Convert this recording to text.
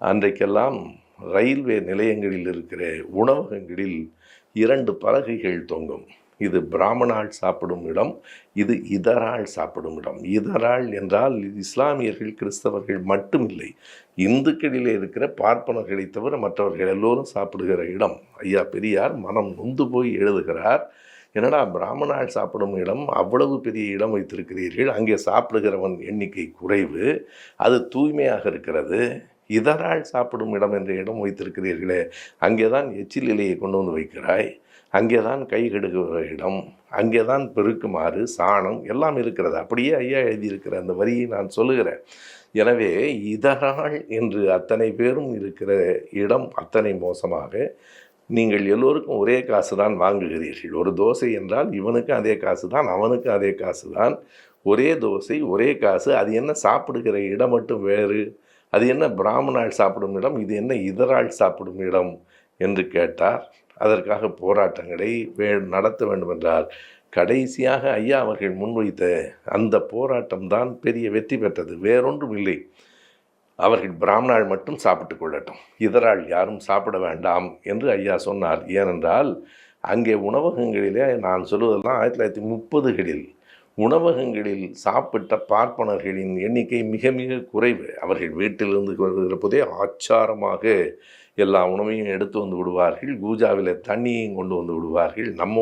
அன்றைக்கெல்லாம் railway நிலையங்களில் இருக்கிற உணவகங்களில் இரண்டு பலகைகள் தொங்கும். இது பிராமணால் சாப்பிடும் இடம் இது இதரால் சாப்பிடும் இடம். இதரால் என்றால் இஸ்லாமியர்கள் கிறிஸ்தவர்கள் மட்டுமில்லை இந்துக்களிலே இருக்கிற பார்ப்பனர்களை தவிர மற்றவர்கள் எல்லோரும் சாப்பிடுகிற இடம். ஐயா பெரியார் மனம் நொந்து போய் எழுதுகிறார் என்னடா பிராமணால் சாப்பிடும் இடம் அவ்வளவு பெரிய இடம் வைத்திருக்கிறீர்கள் அங்கே சாப்பிடுகிறவன் எண்ணிக்கை குறைவு அது தூய்மையாக இருக்கிறது இதரால் சாப்பிடும் இடம் என்ற இடம் வைத்திருக்கிறீர்களே அங்கே தான் எச்சில் இலையை கொண்டு வந்து வைக்கிறாய் அங்கே தான் கை கெடுக்கிற இடம் அங்கே தான் பெருக்குமாறு சாணம் எல்லாம் இருக்கிறது. அப்படியே ஐயா எழுதியிருக்கிற அந்த வரியை நான் சொல்லுகிறேன். எனவே இதரால் என்று அத்தனை பேரும் இருக்கிற இடம் அத்தனை மோசமாக நீங்கள் எல்லோருக்கும் ஒரே காசு தான் வாங்குகிறீர்கள். ஒரு தோசை என்றால் இவனுக்கும் அதே காசு தான் அவனுக்கும் அதே காசு தான் ஒரே தோசை ஒரே காசு அது என்ன சாப்பிடுகிற இடம் மட்டும் வேறு? அது என்ன பிராமணால் சாப்பிடும் இடம் இது என்ன இதரால் சாப்பிடும் இடம் என்று கேட்டார். அதற்காக போராட்டங்களை வே நடத்த வேண்டுமென்றால் கடைசியாக ஐயா அவர்கள் முன்வைத்த அந்த போராட்டம் தான் பெரிய வெற்றி பெற்றது. வேறொன்றும் இல்லை. அவர்கள் பிராமணால் மட்டும் சாப்பிட்டு கொள்ளட்டும். இதரால் யாரும் சாப்பிட வேண்டாம் என்று ஐயா சொன்னார். ஏனென்றால் அங்கே உணவகங்களிலே நான் சொல்வதெல்லாம் ஆயிரத்தி தொள்ளாயிரத்தி முப்பதுகளில் உணவகங்களில் சாப்பிட்ட பார்ப்பனர்களின் எண்ணிக்கை மிக மிக குறைவு. அவர்கள் வீட்டிலிருந்து வருகிற போதே ஆச்சாரமாக எல்லா உணவையும் எடுத்து வந்து விடுவார்கள். கூஜாவில் தண்ணியையும் கொண்டு வந்து விடுவார்கள். நம்ம